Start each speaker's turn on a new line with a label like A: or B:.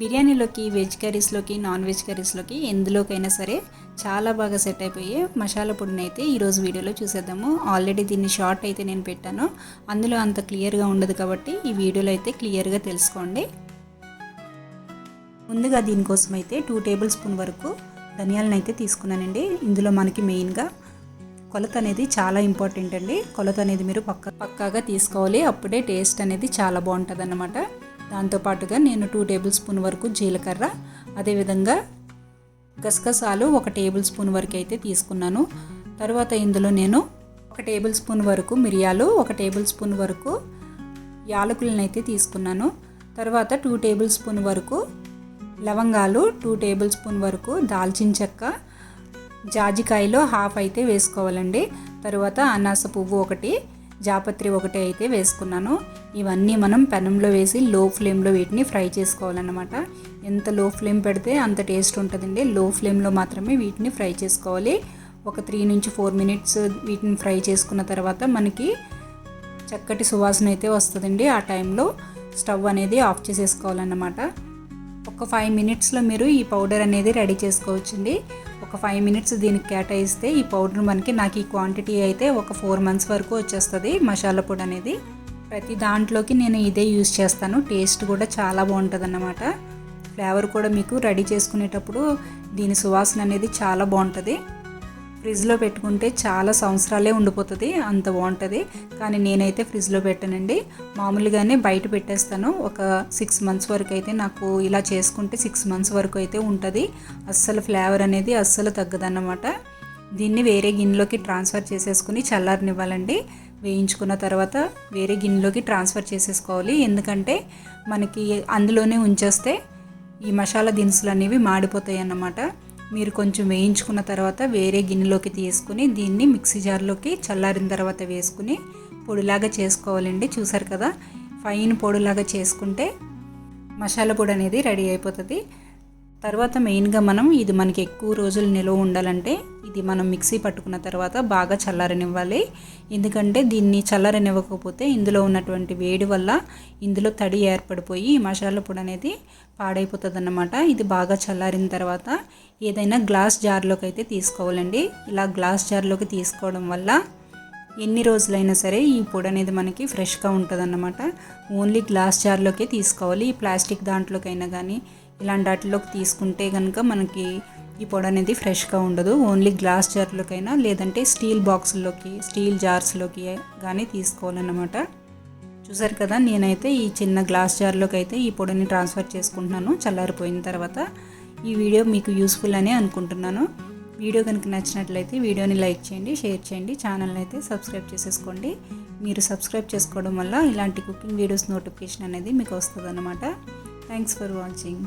A: బిర్యానీలోకి వెజ్ కర్రీస్లోకి non veg కర్రీస్లోకి ఎందులోకైనా సరే చాలా బాగా సెట్ అయిపోయి మసాలా పొడిని అయితే ఈరోజు వీడియోలో చూసేద్దాము. ఆల్రెడీ దీన్ని షార్ట్ అయితే నేను పెట్టాను. అందులో అంత క్లియర్గా ఉండదు కాబట్టి ఈ వీడియోలో అయితే క్లియర్గా తెలుసుకోండి. ముందుగా దీనికోసం అయితే టూ టేబుల్ స్పూన్ వరకు ధనియాలను అయితే తీసుకున్నానండి. ఇందులో మనకి మెయిన్గా కొలత అనేది చాలా ఇంపార్టెంట్ అండి. కొలత అనేది మీరు పక్క పక్కాగా తీసుకోవాలి. అప్పుడే టేస్ట్ అనేది చాలా బాగుంటుంది అన్నమాట దాంతోపాటుగా నేను టూ టేబుల్ స్పూన్ వరకు జీలకర్ర అదేవిధంగా గసగసాలు ఒక టేబుల్ స్పూన్ వరకు అయితే తీసుకున్నాను. తర్వాత ఇందులో నేను ఒక టేబుల్ స్పూన్ వరకు మిరియాలు ఒక టేబుల్ స్పూన్ వరకు యాలకులను అయితే తీసుకున్నాను. తర్వాత టూ టేబుల్ స్పూన్ వరకు లవంగాలు టూ టేబుల్ స్పూన్ వరకు దాల్చిన చెక్క జాజికాయలో హాఫ్ అయితే వేసుకోవాలండి. తర్వాత అనాస పువ్వు ఒకటి జాపత్రి ఒకటి అయితే వేసుకున్నాను. ఇవన్నీ మనం పెనంలో వేసి లో ఫ్లేమ్లో వీటిని ఫ్రై చేసుకోవాలన్నమాట. ఎంత లో ఫ్లేమ్ పెడితే అంత టేస్ట్ ఉంటుందండి. లో ఫ్లేమ్లో మాత్రమే వీటిని ఫ్రై చేసుకోవాలి. ఒక త్రీ నుంచి ఫోర్ మినిట్స్ వీటిని ఫ్రై చేసుకున్న తర్వాత మనకి చక్కటి సువాసన అయితే వస్తుందండి ఆ టైంలో స్టవ్ అనేది ఆఫ్ చేసేసుకోవాలన్నమాట. ఒక ఫైవ్ మినిట్స్లో మీరు ఈ పౌడర్ అనేది రెడీ చేసుకోవచ్చండి. ఒక ఫైవ్ మినిట్స్ దీనికి కేటాయిస్తే ఈ పౌడర్ మనకి నాకు ఈ క్వాంటిటీ అయితే ఒక ఫోర్ మంత్స్ వరకు వచ్చేస్తుంది మసాలా పొడి అనేది. ప్రతి దాంట్లోకి నేను ఇదే యూజ్ చేస్తాను. టేస్ట్ కూడా చాలా బాగుంటుంది అన్నమాట ఫ్లేవర్ కూడా మీకు రెడీ చేసుకునేటప్పుడు దీని సువాసన అనేది చాలా బాగుంటుంది. ఫ్రిడ్జ్లో పెట్టుకుంటే చాలా సంవత్సరాలే ఉండిపోతుంది అంత బాగుంటుంది. కానీ నేనైతే ఫ్రిడ్జ్లో పెట్టానండి. మామూలుగానే బయట పెట్టేస్తాను. ఒక సిక్స్ మంత్స్ వరకు అయితే నాకు ఇలా చేసుకుంటే సిక్స్ మంత్స్ వరకు అయితే ఉంటుంది. అస్సలు ఫ్లేవర్ అనేది అస్సలు తగ్గదన్నమాట. దీన్ని వేరే గిన్నెలోకి ట్రాన్స్ఫర్ చేసేసుకుని చల్లారనివ్వాలండి. వేయించుకున్న తర్వాత వేరే గిన్నెలోకి ట్రాన్స్ఫర్ చేసేసుకోవాలి. ఎందుకంటే మనకి అందులోనే ఉంచేస్తే ఈ మసాలా దినుసులు అనేవి మాడిపోతాయి అన్నమాట మీరు కొంచెం వేయించుకున్న తర్వాత వేరే గిన్నెలోకి తీసుకుని దీన్ని మిక్సీ జార్లోకి చల్లారిన తర్వాత వేసుకుని పొడిలాగా చేసుకోవాలండి. చూసారు కదా? ఫైన్ పొడిలాగా చేసుకుంటే మసాలా పొడి అనేది రెడీ అయిపోతుంది. తర్వాత మెయిన్గా మనం ఇది మనకి ఎక్కువ రోజులు నిల్వ ఉండాలంటే ఇది మనం మిక్సీ పట్టుకున్న తర్వాత బాగా చల్లారనివ్వాలి. ఎందుకంటే దీన్ని చల్లారనివ్వకపోతే ఇందులో ఉన్నటువంటి వేడి వల్ల ఇందులో తడి ఏర్పడిపోయి ఈ మసాలా పొడి అనేది పాడైపోతుంది అన్నమాట ఇది బాగా చల్లారిన తర్వాత ఏదైనా గ్లాస్ జార్లోకి అయితే తీసుకోవాలండి. ఇలా గ్లాస్ జార్లోకి తీసుకోవడం వల్ల ఎన్ని రోజులైనా సరే ఈ పొడి అనేది మనకి ఫ్రెష్గా ఉంటుంది అన్నమాట ఓన్లీ గ్లాస్ జార్లోకే తీసుకోవాలి. ఈ ప్లాస్టిక్ దాంట్లోకైనా కానీ ఇలాంటి వాటిలోకి తీసుకుంటే కనుక మనకి ఈ పొడి అనేది ఫ్రెష్గా ఉండదు. ఓన్లీ గ్లాస్ జార్లోకైనా లేదంటే స్టీల్ బాక్సుల్లోకి స్టీల్ జార్స్లోకి కానీ తీసుకోవాలన్నమాట. చూసారు కదా నేనైతే ఈ చిన్న గ్లాస్ జార్లోకి అయితే ఈ పొడిని ట్రాన్స్ఫర్ చేసుకుంటున్నాను. చల్లారిపోయిన తర్వాత ఈ వీడియో మీకు యూస్ఫుల్ అని అనుకుంటున్నాను. వీడియో కనుక నచ్చినట్లయితే వీడియోని లైక్ చేయండి షేర్ చేయండి ఛానల్ని అయితే సబ్స్క్రైబ్ చేసేసుకోండి. మీరు సబ్స్క్రైబ్ చేసుకోవడం వల్ల ఇలాంటి కుకింగ్ వీడియోస్ నోటిఫికేషన్ అనేది మీకు వస్తుంది అనమాట థ్యాంక్స్ ఫర్ వాచింగ్.